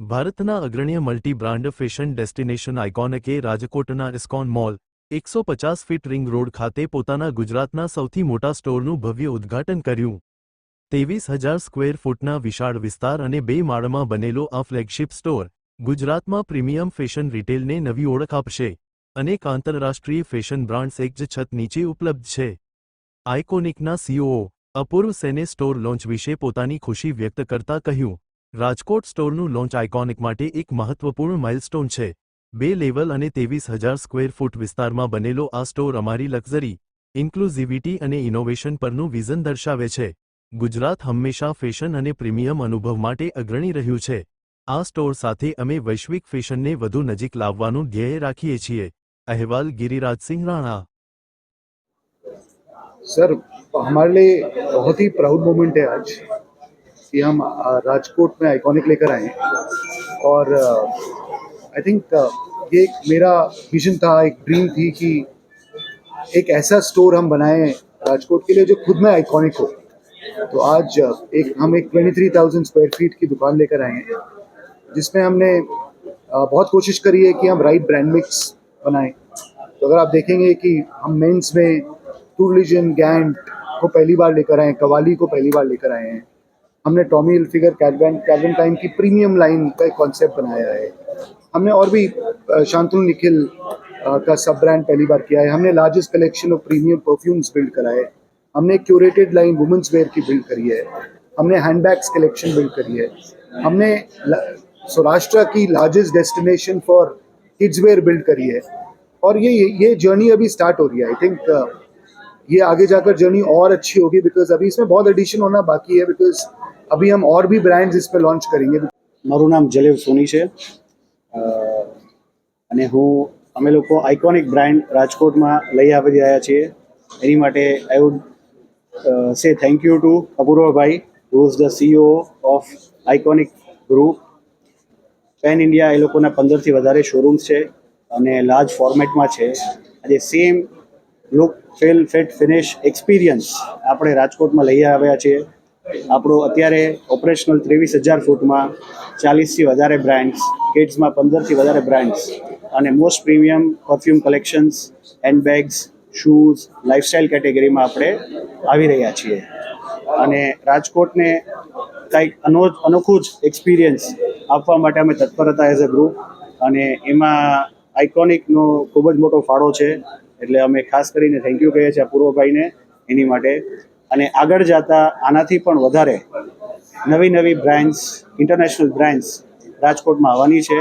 ભારતના અગ્રણીય multi brand fashion destination આઇકોનિકે રાજકોટના ઇસ્કોન મોલ, એકસો પચાસ ફીટ રિંગ રોડ ખાતે પોતાના ગુજરાતના સૌથી મોટા સ્ટોરનું ભવ્ય ઉદ્ઘાટન કર્યું. ત્રેવીસ હજાર સ્ક્વેર ફૂટના વિશાળ વિસ્તાર અને બે માળમાં બનેલો આ ફ્લેગશિપ સ્ટોર, ગુજરાતમાં પ્રીમિયમ ફેશન રિટેલને નવી ઓળખ આપશે અનેક આંતરરાષ્ટ્રીય ફેશન બ્રાન્ડ્સ એક જ છત નીચે ઉપલબ્ધ છે. આઇકોનિકના સીઓઓ, અપૂર્વ સેને સ્ટોર લોન્ચ વિશે પોતાની ખુશી વ્યક્ત કરતા કહ્યું રાજકોટ સ્ટોરનું લોન્ચ આઇકોનિક માટે એક મહત્વપૂર્ણ માઇલસ્ટોન છે બે લેવલ અને ત્રેવીસ હજાર સ્ક્વેર ફૂટ વિસ્તારમાં બનેલો આ સ્ટોર અમારી લક્ઝરી ઇન્ક્લુઝિવિટી અને ઇનોવેશન પરનું વિઝન દર્શાવે છે ગુજરાત હંમેશા ફેશન અને પ્રીમિયમ અનુભવ માટે અગ્રણી રહ્યું છે આ સ્ટોર સાથે અમે વૈશ્વિક ફેશનને વધુ નજીક લાવવાનું ધ્યેય રાખીએ છીએ અહેવાલ ગિરિરાજસિંહ રાણા सर हमारे लिए बहुत ही प्राउड मोमेंट है आज कि हम राजकोट में आइकॉनिक लेकर आए और आई थिंक ये एक मेरा विजन था एक ड्रीम थी कि एक ऐसा स्टोर हम बनाएँ राजकोट के लिए जो खुद में आइकॉनिक हो। तो आज एक हम एक 23,000 स्क्वायर फीट की दुकान लेकर आए हैं जिसमें हमने बहुत कोशिश करी है कि हम राइट ब्रांड मिक्स बनाएँ। तो अगर आप देखेंगे कि हम मेंस में टू रिलीजन गैंड को पहली बार लेकर आए हैं कवाली को पहली बार लेकर आए हैं हमने Tommy Hilfiger Calvin Calvin time की प्रीमियम लाइन का एक कॉन्सेप्ट बनाया है। हमने और भी शांतनु निखिल का सब ब्रांड पहली बार किया है। हमने largest collection of premium perfumes build करा है। हमने क्यूरेटेड लाइन वुमेंस वेयर की बिल्ड करी है। हमने हैंडबैग्स कलेक्शन बिल्ड करी है। हमने सौराष्ट्र की largest destination for kids wear build करी है। और ये ये जर्नी अभी स्टार्ट हो रही है। आई थिंक ये आगे जाकर जर्नी और अच्छी होगी बिकॉज़ अभी इसमें बहुत एडिशन होना बाकी है बिकॉज़ अभी हम और भी ब्रांड्स इस पे लॉन्च करेंगे મારું નામ જલેવ સોની છે અ, અને હું અમે લોકો આઇકોનિક બ્રાન્ડ રાજકોટમાં લઈ આવી રહ્યા છીએ એની માટે I would say thank you to Apurvabhai who is the CEO of Iconic Group pan India એ લોકોના પંદરથી વધારે શોરૂમ્સ છે અને લાર્જ ફોર્મેટમાં છે આજે same look feel fit finish experience આપણે રાજકોટમાં લઈ આવ્યા છીએ આપણો અત્યારે ઓપરેશનલ ત્રેવીસ હજાર ફૂટમાં ચાલીસથી વધારે બ્રાન્ડ્સ કિડ્સમાં પંદરથી વધારે બ્રાન્ડ્સ અને most premium perfume collections handbags shoes lifestyle કેટેગરીમાં આપણે આવી રહ્યા છીએ. અને રાજકોટને કંઈક અનો અનોખું જ એક્સપિરિયન્સ આપવા માટે અમે તત્પર હતા એઝ અ ગ્રુપ અને એમાં આઇકોનિકનો ખૂબ જ મોટો ફાળો છે. એટલે અમે ખાસ કરીને થેન્ક યુ કહીએ છીએ પૂર્વભાઈને. એની માટે અને આગળ જતા આનાથી પણ વધારે નવી નવી બ્રાન્ડ્સ ઇન્ટરનેશનલ બ્રાન્ડ્સ રાજકોટમાં આવવાની છે.